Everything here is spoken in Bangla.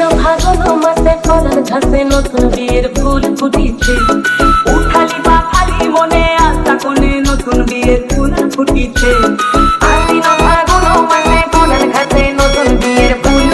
না ভাগল মাসে করার ঘাসে নতুন বিয়ের ফুল ফুটিছে। উঠালি বা খালি মনে আশা কোনে নতুন বিয়ের ফুল ফুটিছে। আসি না ভাগল মাসে করার ঘাসে নতুন বিয়ের ফুল